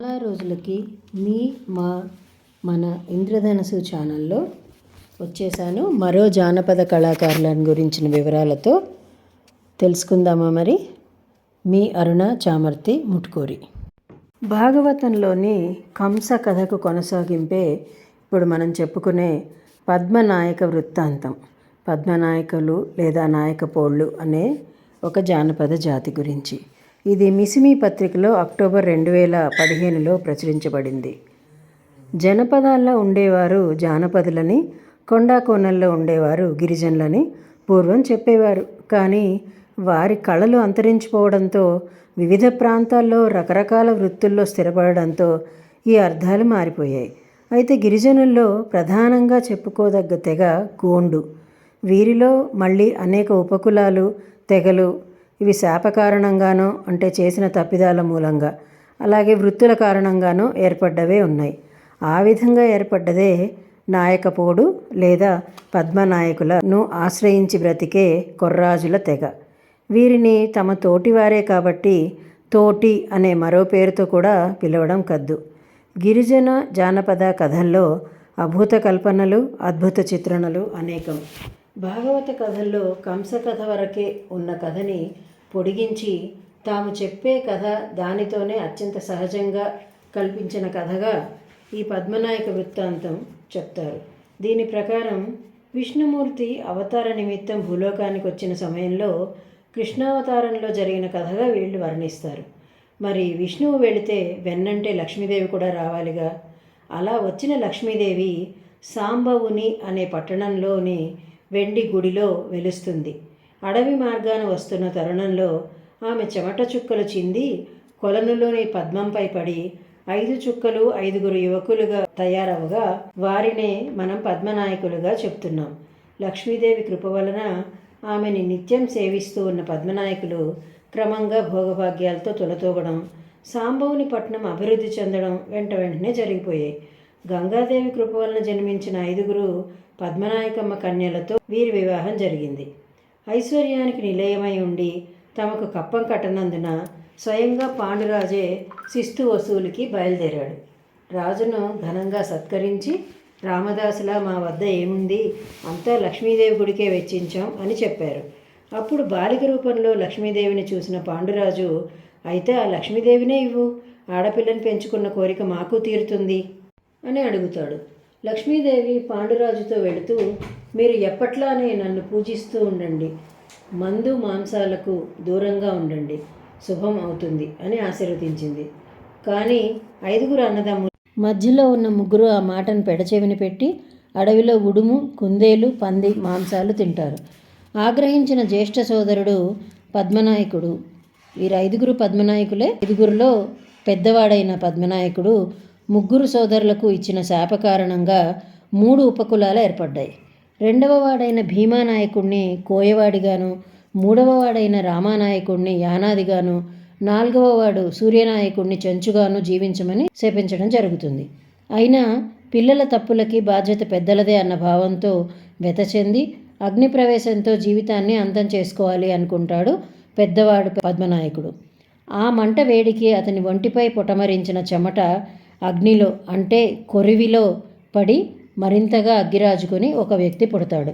చాలా రోజులకి మీ మా మన ఇంద్రధనసు ఛానల్లో వచ్చేసాను. మరో జానపద కళాకారులను గురించిన వివరాలతో తెలుసుకుందామా మరి? మీ అరుణ చామర్తి ముట్కూరి. భాగవతంలోని కంస కథకు కొనసాగింపే ఇప్పుడు మనం చెప్పుకునే పద్మనాయక వృత్తాంతం. పద్మనాయకులు లేదా నాయకపోళ్ళు అనే ఒక జానపద జాతి గురించి. ఇది మిసిమి పత్రికలో అక్టోబర్ రెండు వేల పదిహేనులో ప్రచురించబడింది. జనపదాల్లో ఉండేవారు జానపదులని కొండా కోనల్లో ఉండేవారు గిరిజనులని పూర్వం చెప్పేవారు. కానీ వారి కళలు అంతరించిపోవడంతో వివిధ ప్రాంతాల్లో రకరకాల వృత్తుల్లో స్థిరపడడంతో ఈ అర్థాలు మారిపోయాయి. అయితే గిరిజనుల్లో ప్రధానంగా చెప్పుకోదగ్గ తెగ గోండు. వీరిలో మళ్ళీ అనేక ఉపకులాలు తెగలు ఇవి శాప కారణంగానో అంటే చేసిన తప్పిదాల మూలంగా అలాగే వృత్తుల కారణంగానో ఏర్పడ్డవే ఉన్నాయి. ఆ విధంగా ఏర్పడ్డదే నాయకపోడు లేదా పద్మనాయకులను ఆశ్రయించి బ్రతికే కొర్రాజుల తెగ. వీరిని తమ తోటివారే కాబట్టి తోటి అనే మరో పేరుతో కూడా పిలవడం కద్దు. గిరిజన జానపద కథల్లో అభూత కల్పనలు అద్భుత చిత్రణలు అనేకం. భాగవత కథల్లో కంస కథ వరకే ఉన్న కథని పొడిగించి తాము చెప్పే కథ దానితోనే అత్యంత సహజంగా కల్పించిన కథగా ఈ పద్మనాయక వృత్తాంతం చెప్తారు. దీని ప్రకారం విష్ణుమూర్తి అవతార నిమిత్తం భూలోకానికి వచ్చిన సమయంలో కృష్ణావతారంలో జరిగిన కథగా వీళ్ళు వర్ణిస్తారు. మరి విష్ణువు వెళితే వెన్నంటే లక్ష్మీదేవి కూడా రావాలిగా? అలా వచ్చిన లక్ష్మీదేవి సాంబవుని అనే పట్టణంలోని వెండి గుడిలో వెలుస్తుంది. అడవి మార్గాన వస్తున్న తరుణంలో ఆమె చెమట చుక్కలు చింది కొలనులోని పద్మంపై పడి ఐదు చుక్కలు ఐదుగురు యువకులుగా తయారవగా వారినే మనం పద్మనాయకులుగా చెప్తున్నాం. లక్ష్మీదేవి కృప వలన ఆమెని నిత్యం సేవిస్తూ ఉన్న పద్మనాయకులు క్రమంగా భోగభాగ్యాలతో తొలతూగడం సాంబవుని పట్నం అభివృద్ధి చెందడం వెంట వెంటనే జరిగిపోయాయి. గంగాదేవి కృప వలన జన్మించిన ఐదుగురు పద్మనాయకమ్మ కన్యలతో వీరి వివాహం జరిగింది. ఐశ్వర్యానికి నిలయమై ఉండి తమకు కప్పం కట్టనందున స్వయంగా పాండురాజే శిస్తు వసూలుకి బయలుదేరాడు. రాజును ఘనంగా సత్కరించి రామదాసులా మా వద్ద ఏముంది? అంతా లక్ష్మీదేవి గుడికే వెచ్చించాం అని చెప్పారు. అప్పుడు బాలిక రూపంలో లక్ష్మీదేవిని చూసిన పాండురాజు అయితే ఆ లక్ష్మీదేవినే ఇవ్వు. ఆడపిల్లని పెంచుకున్న కోరిక మాకు తీరుతుంది అని అడుగుతాడు. లక్ష్మీదేవి పాండురాజుతో వెళుతూ మీరు ఎప్పట్లానే నన్ను పూజిస్తూ ఉండండి. మందు మాంసాలకు దూరంగా ఉండండి. శుభం అవుతుంది అని ఆశీర్వదించింది. కానీ ఐదుగురు అన్నదమ్ములు మధ్యలో ఉన్న ముగ్గురు ఆ మాటను పెడచెవిని పెట్టి అడవిలో ఉడుము కుందేలు పంది మాంసాలు తింటారు. ఆగ్రహించిన జ్యేష్ఠ సోదరుడు పద్మనాయకుడు. వీరు ఐదుగురు పద్మనాయకులే. ఐదుగురులో పెద్దవాడైన పద్మనాయకుడు ముగ్గురు సోదరులకు ఇచ్చిన శాప కారణంగా మూడు ఉపకులాలు ఏర్పడ్డాయి. రెండవ వాడైన కోయవాడిగాను మూడవ వాడైన యానాదిగాను నాలుగవ వాడు చెంచుగాను జీవించమని శపించడం జరుగుతుంది. అయినా పిల్లల తప్పులకి బాధ్యత పెద్దలదే అన్న భావంతో వెతచెంది చెంది జీవితాన్ని అంతం చేసుకోవాలి అనుకుంటాడు పెద్దవాడు పద్మనాయకుడు. ఆ మంట వేడికి అతని ఒంటిపై పొటమరించిన చెమట అగ్నిలో అంటే కొరివిలో పడి మరింతగా అగ్గిరాజుకొని ఒక వ్యక్తి పుడతాడు.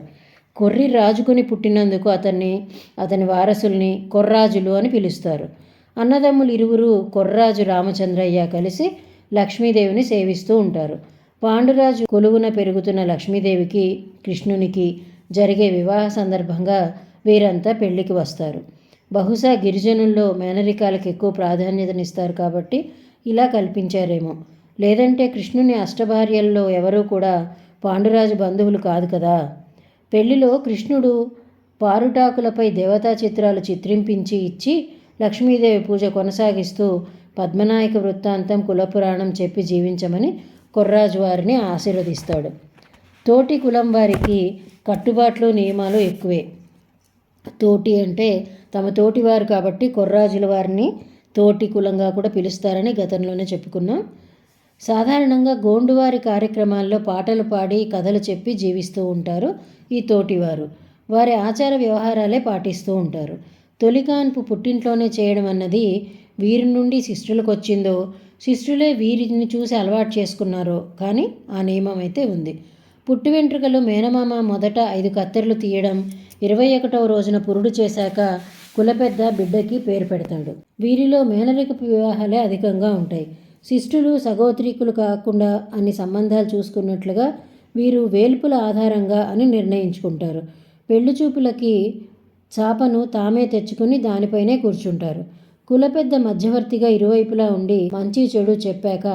కొర్రి రాజుకుని పుట్టినందుకు అతన్ని అతని వారసుల్ని కొర్రాజులు అని పిలుస్తారు. అన్నదమ్ములు ఇరువురు కొర్రాజు రామచంద్రయ్య కలిసి లక్ష్మీదేవిని సేవిస్తూ ఉంటారు. పాండురాజు కొలువున పెరుగుతున్న లక్ష్మీదేవికి కృష్ణునికి జరిగే వివాహ సందర్భంగా వీరంతా పెళ్ళికి వస్తారు. బహుశా గిరిజనుల్లో మేనరికాలకు ఎక్కువ ప్రాధాన్యతనిస్తారు కాబట్టి ఇలా కల్పించారేమో. లేదంటే కృష్ణుని అష్టభార్యల్లో ఎవరూ కూడా పాండురాజు బంధువులు కాదు కదా. పెళ్ళిలో కృష్ణుడు పారుటాకులపై దేవతా చిత్రాలు చిత్రింపించి ఇచ్చి లక్ష్మీదేవి పూజ కొనసాగిస్తూ పద్మనాయక వృత్తాంతం కులపురాణం చెప్పి జీవించమని కుర్రాజు వారిని ఆశీర్వదిస్తాడు. తోటి కులం వారికి కట్టుబాట్లు నియమాలు ఎక్కువే. తోటి అంటే తమ తోటివారు కాబట్టి కొర్రాజుల వారిని తోటి కులంగా కూడా పిలుస్తారని గతంలోనే చెప్పుకున్నాం. సాధారణంగా గోండువారి కార్యక్రమాల్లో పాటలు పాడి కథలు చెప్పి జీవిస్తూ ఉంటారు ఈ తోటివారు. వారి ఆచార వ్యవహారాలే పాటిస్తూ ఉంటారు. తొలికాన్పు పుట్టింట్లోనే చేయడం అన్నది వీరి నుండి శిష్యులకు వచ్చిందో శిష్యులే వీరిని చూసి అలవాటు చేసుకున్నారో కానీ ఆ నియమం అయితే ఉంది. పుట్టి వెంట్రుకలు మేనమామ మొదట ఐదు కత్తెరలు తీయడం ఇరవై ఒకటవ రోజున పురుడు చేశాక కులపెద్ద బిడ్డకి పేరు పెడతాడు. వీరిలో మేనరికపు వివాహాలే అధికంగా ఉంటాయి. శిష్టులు సగోత్రీకులు కాకుండా అన్ని సంబంధాలు చూసుకున్నట్లుగా వీరు వేల్పుల ఆధారంగా అని నిర్ణయించుకుంటారు. పెళ్ళి చూపులకి చాపను తామే తెచ్చుకుని దానిపైనే కూర్చుంటారు. కులపెద్ద మధ్యవర్తిగా ఇరువైపులా ఉండి మంచి చెడు చెప్పాక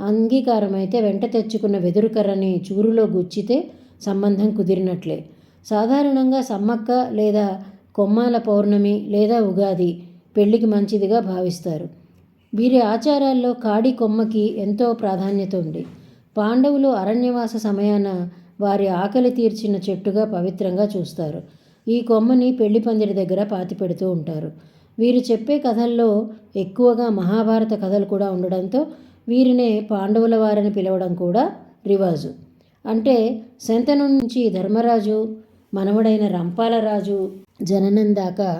అంగీకారమైతే వెంట తెచ్చుకున్న వెదురుకర్రని చూరులో గుచ్చితే సంబంధం కుదిరినట్లే. సాధారణంగా సమ్మక్క లేదా కొమ్మాల పౌర్ణమి లేదా ఉగాది పెళ్ళికి మంచిదిగా భావిస్తారు. వీరి ఆచారాల్లో కాడి కొమ్మకి ఎంతో ప్రాధాన్యత ఉంది. పాండవులు అరణ్యవాస సమయాన వారి ఆకలి తీర్చిన చెట్టుగా పవిత్రంగా చూస్తారు. ఈ కొమ్మని పెళ్ళి పందిరి దగ్గర పాతి పెడుతూ ఉంటారు. వీరు చెప్పే కథల్లో ఎక్కువగా మహాభారత కథలు కూడా ఉండడంతో వీరినే పాండవుల వారని పిలవడం కూడా రివాజు. అంటే శంతను నుంచి ధర్మరాజు మనవడైన రంపాలరాజు జననం దాకా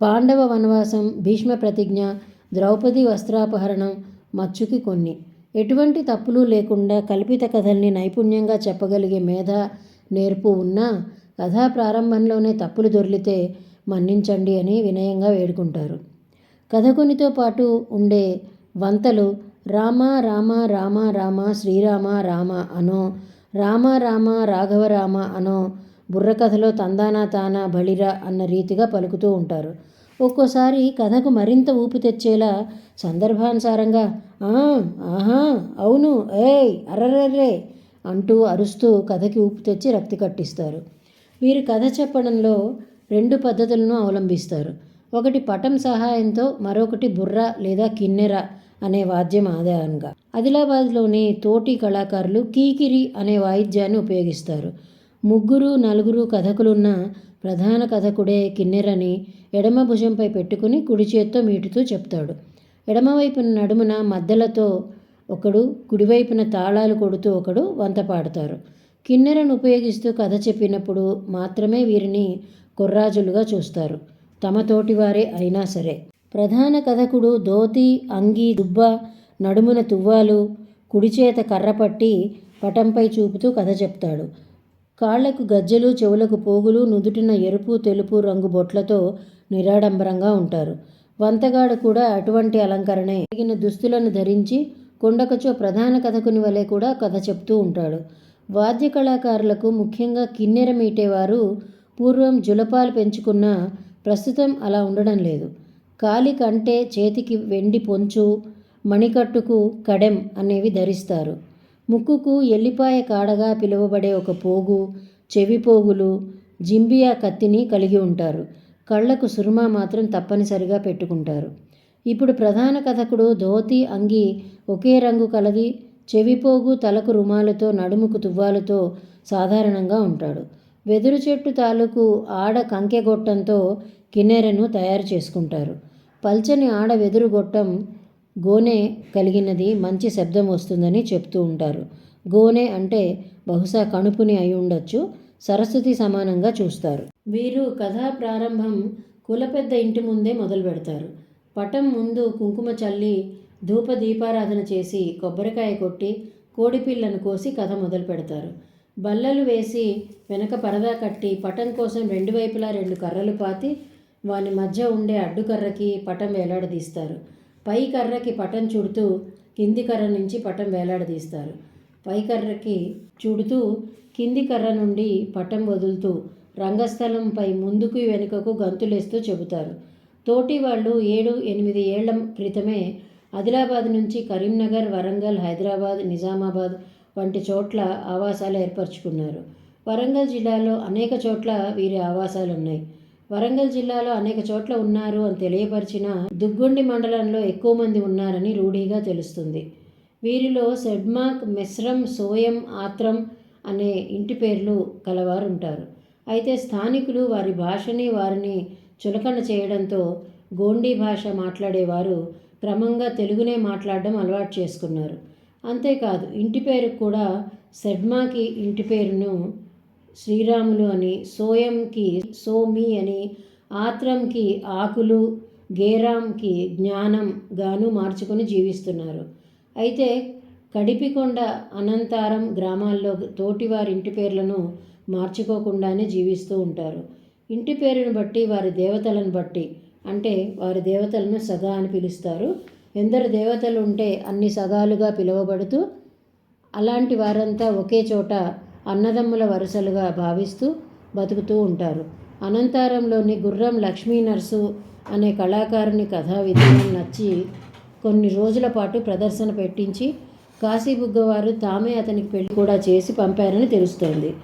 పాండవ వనవాసం భీష్మ ప్రతిజ్ఞ ద్రౌపది వస్త్రాపహరణం మచ్చుకి కొన్ని. ఎటువంటి తప్పులు లేకుండా కల్పిత కథల్ని నైపుణ్యంగా చెప్పగలిగే మేధ నేర్పు ఉన్నా కథా ప్రారంభంలోనే తప్పులు దొర్లితే మన్నించండి అని వినయంగా వేడుకుంటారు. కథకునితో పాటు ఉండే వంతలు రామ రామ రామ రామ శ్రీరామ రామ అనో రామ రామ రాఘవ రామ అనో బుర్రకథలో తందానా తానా బళిరా అన్న రీతిగా పలుకుతూ ఉంటారు. ఒక్కోసారి కథకు మరింత ఊపు తెచ్చేలా సందర్భానుసారంగా ఆహా అవును ఏయ్ అర్రర్రే అంటూ అరుస్తూ కథకి ఊపు తెచ్చి రక్తి కట్టిస్తారు. వీరు కథ చెప్పడంలో రెండు పద్ధతులను అవలంబిస్తారు. ఒకటి పటం సహాయంతో మరొకటి బుర్ర లేదా కిన్నెర అనే వాద్యం ఆధారంగా ఆదిలాబాద్లోని తోటి కళాకారులు కీకిరి అనే వాయిద్యాన్ని ఉపయోగిస్తారు. ముగ్గురు నలుగురు కథకులున్న ప్రధాన కథకుడే కిన్నెరని ఎడమ భుజంపై పెట్టుకుని కుడి చేత్తో మీటుతూ చెప్తాడు. ఎడమవైపున నడుమున మద్దలతో ఒకడు కుడివైపున తాళాలు కొడుతూ ఒకడు వంత పాడతారు. కిన్నెరను ఉపయోగిస్తూ కథ చెప్పినప్పుడు మాత్రమే వీరిని కుర్రాజులుగా చూస్తారు. తమ తోటివారే అయినా సరే. ప్రధాన కథకుడు ధోతి అంగి దుబ్బ నడుమున తువ్వాలు కుడిచేత కర్ర పట్టి పటంపై చూపుతూ కథ చెప్తాడు. కాళ్ళకు గజ్జెలు చెవులకు పోగులు నుదుటిన ఎరుపు తెలుపు రంగు బొట్లతో నిరాడంబరంగా ఉంటారు. వంతగాడు కూడా అటువంటి అలంకరణే. తగిన దుస్తులను ధరించి కొండకచో ప్రధాన కథకుని వలె కూడా కథ చెప్తూ ఉంటాడు. వాద్య కళాకారులకు ముఖ్యంగా కిన్నెర మీటేవారు పూర్వం జులపాలు పెంచుకున్న ప్రస్తుతం అలా ఉండడం లేదు. కాలి కంటే చేతికి వెండి పొంచు మణికట్టుకు కడెం అనేవి ధరిస్తారు. ముక్కుకు ఎల్లిపాయ కాడగా పిలువబడే ఒక పోగు చెవి పోగులు జింబియా కత్తిని కలిగి ఉంటారు. కళ్ళకు సురుమా మాత్రం తప్పనిసరిగా పెట్టుకుంటారు. ఇప్పుడు ప్రధాన కథకుడు ధోతి అంగి ఒకే రంగు కలది చెవిపోగు తలకు రుమాలతో నడుముకు తువ్వాలతో సాధారణంగా ఉంటాడు. వెదురు చెట్టు తాలూకు ఆడ కంకెగొట్టంతో కిన్నెరను తయారు చేసుకుంటారు. పల్చని ఆడ వెదురు గొట్టం గోనె కలిగినది మంచి శబ్దం వస్తుందని చెప్తూ ఉంటారు. గోనె అంటే బహుశా కణుపుని అయి ఉండొచ్చు సరస్వతి సమానంగా చూస్తారు. వీరు కథా ప్రారంభం కులపెద్ద ఇంటి ముందే మొదలు పెడతారు. పటం ముందు కుంకుమ చల్లి ధూప దీపారాధన చేసి కొబ్బరికాయ కొట్టి కోడిపిల్లను కోసి కథ మొదలు పెడతారు. బల్లలు వేసి వెనక పరదా కట్టి పటం కోసం రెండు వైపులా రెండు కర్రలు పాతి వాని మధ్య ఉండే అడ్డుకర్రకి పటం వేలాడదీస్తారు. పై కర్రకి పటం చుడుతూ కింది కర్ర నుంచి పటం వేలాడదీస్తారు. పై కర్రకి చుడుతూ కింది కర్ర నుండి పటం వదులుతూ రంగస్థలంపై ముందుకు వెనుకకు గంతులేస్తూ చెబుతారు. తోటి వాళ్ళు ఏడు ఎనిమిది ఏళ్ళ క్రితమే ఆదిలాబాద్ నుంచి కరీంనగర్ వరంగల్ హైదరాబాద్ నిజామాబాద్ వంటి చోట్ల ఆవాసాలు ఏర్పరచుకున్నారు. వరంగల్ జిల్లాలో అనేక చోట్ల వీరి ఆవాసాలు ఉన్నాయి వరంగల్ జిల్లాలో అనేక చోట్ల ఉన్నారు అని తెలియపరిచిన దుగ్గొండి మండలంలో ఎక్కువ మంది ఉన్నారని రూఢీగా తెలుస్తుంది. వీరిలో సెడ్మాక్ మిశ్రం సోయం ఆత్రం అనే ఇంటి పేర్లు కలవారుంటారు. అయితే స్థానికులు వారి భాషని వారిని చులకన చేయడంతో గోండీ భాష మాట్లాడేవారు క్రమంగా తెలుగునే మాట్లాడడం అలవాటు చేసుకున్నారు. అంతేకాదు ఇంటి పేరు కూడా సెడ్మాకి ఇంటి పేరును శ్రీరాములు అని సోయంకి సోమి అని ఆత్రంకి ఆకులు గేరాంకి జ్ఞానం గాను మార్చుకొని జీవిస్తున్నారు. అయితే కడిపికొండ అనంతారం గ్రామాల్లో తోటివారి ఇంటి పేర్లను మార్చుకోకుండానే జీవిస్తూ ఉంటారు. ఇంటి పేరును బట్టి వారి దేవతలను బట్టి అంటే వారి దేవతలను సగా అని పిలుస్తారు. ఎందరు దేవతలు ఉంటే అన్ని సగాలుగా పిలువబడుతూ అలాంటి వారంతా ఒకే చోట అన్నదమ్ముల వరుసలుగా భావిస్తూ బతుకుతూ ఉంటారు. అనంతారంలోని గుర్రం లక్ష్మీ నర్సు అనే కళాకారుని కథా విధానం నచ్చి కొన్ని రోజుల పాటు ప్రదర్శన పెట్టించి కాశీబుగ్గవారు తామే అతనికి పెళ్ళి కూడా చేసి పంపారని తెలుస్తోంది.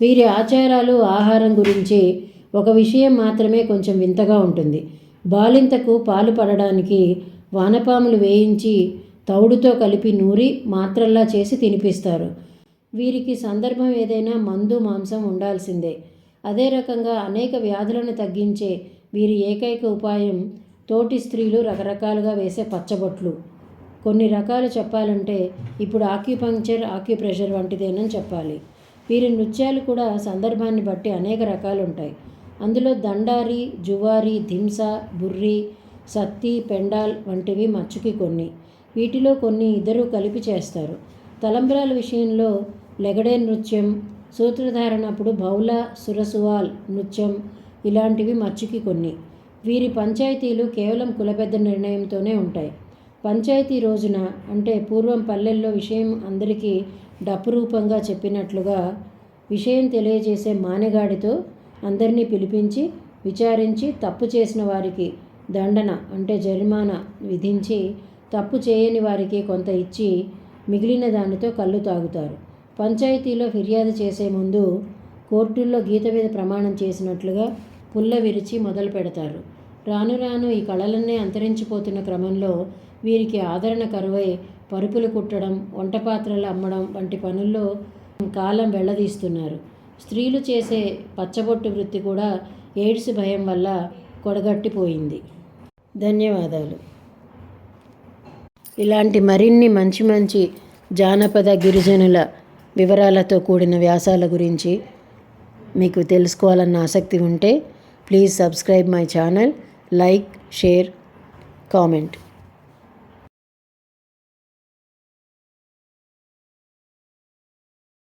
వీరి ఆచారాలు ఆహారం గురించి ఒక విషయం మాత్రమే కొంచెం వింతగా ఉంటుంది. బాలింతకు పాలు పడడానికి వానపాములు వేయించి తౌడుతో కలిపి నూరి మాత్రల్లా చేసి తినిపిస్తారు. వీరికి సందర్భం ఏదైనా మందు మాంసం ఉండాల్సిందే. అదే రకంగా అనేక వ్యాధులను తగ్గించే వీరి ఏకైక ఉపాయం తోటి స్త్రీలు రకరకాలుగా వేసే పచ్చబొట్లు. కొన్ని రకాలు చెప్పాలంటే ఇప్పుడు ఆక్యుపంక్చర్ ఆక్యుప్రెషర్ వంటిదేనని చెప్పాలి. వీరి నృత్యాలు కూడా సందర్భాన్ని బట్టి అనేక రకాలు ఉంటాయి అందులో దండారి జువారి ధింస బుర్రి సత్తి పెండాల్ వంటివి మచ్చుకి కొన్ని. వీటిలో కొన్ని ఇద్దరు కలిపి చేస్తారు. తలంబ్రాల విషయంలో లెగడే నృత్యం సూత్రధారణప్పుడు బౌల సురసువాల్ నృత్యం ఇలాంటివి మచ్చుకి కొన్ని. వీరి పంచాయతీలు కేవలం కులపెద్ద నిర్ణయంతోనే ఉంటాయి. పంచాయతీ రోజున అంటే పూర్వం పల్లెల్లో విషయం అందరికీ డప్పు రూపంగా చెప్పినట్లుగా విషయం తెలియజేసే మానెగాడితో అందరినీ పిలిపించి విచారించి తప్పు చేసిన వారికి దండన అంటే జరిమానా విధించి తప్పు చేయని వారికి కొంత ఇచ్చి మిగిలిన దానితో కళ్ళు తాగుతారు. పంచాయతీలో ఫిర్యాదు చేసే ముందు కోర్టుల్లో గీత మీద ప్రమాణం చేసినట్లుగా పుల్ల విరిచి మొదలు పెడతారు. రాను రాను ఈ కళలన్నీ అంతరించిపోతున్న క్రమంలో వీరికి ఆదరణ కరువై పరుపులు కుట్టడం వంట పాత్రలు అమ్మడం వంటి పనుల్లో కాలం వెళ్ళదీస్తున్నారు స్త్రీలు చేసే పచ్చబొట్టు వృత్తి కూడా ఎయిడ్స్ భయం వల్ల కొడగట్టిపోయింది. ధన్యవాదాలు. ఇలాంటి మరిన్ని మంచి మంచి జానపద గిరిజనుల వివరాలతో కూడిన వ్యాసాల గురించి మీకు తెలుసుకోవాలన్న ఆసక్తి ఉంటే please subscribe my channel like share comment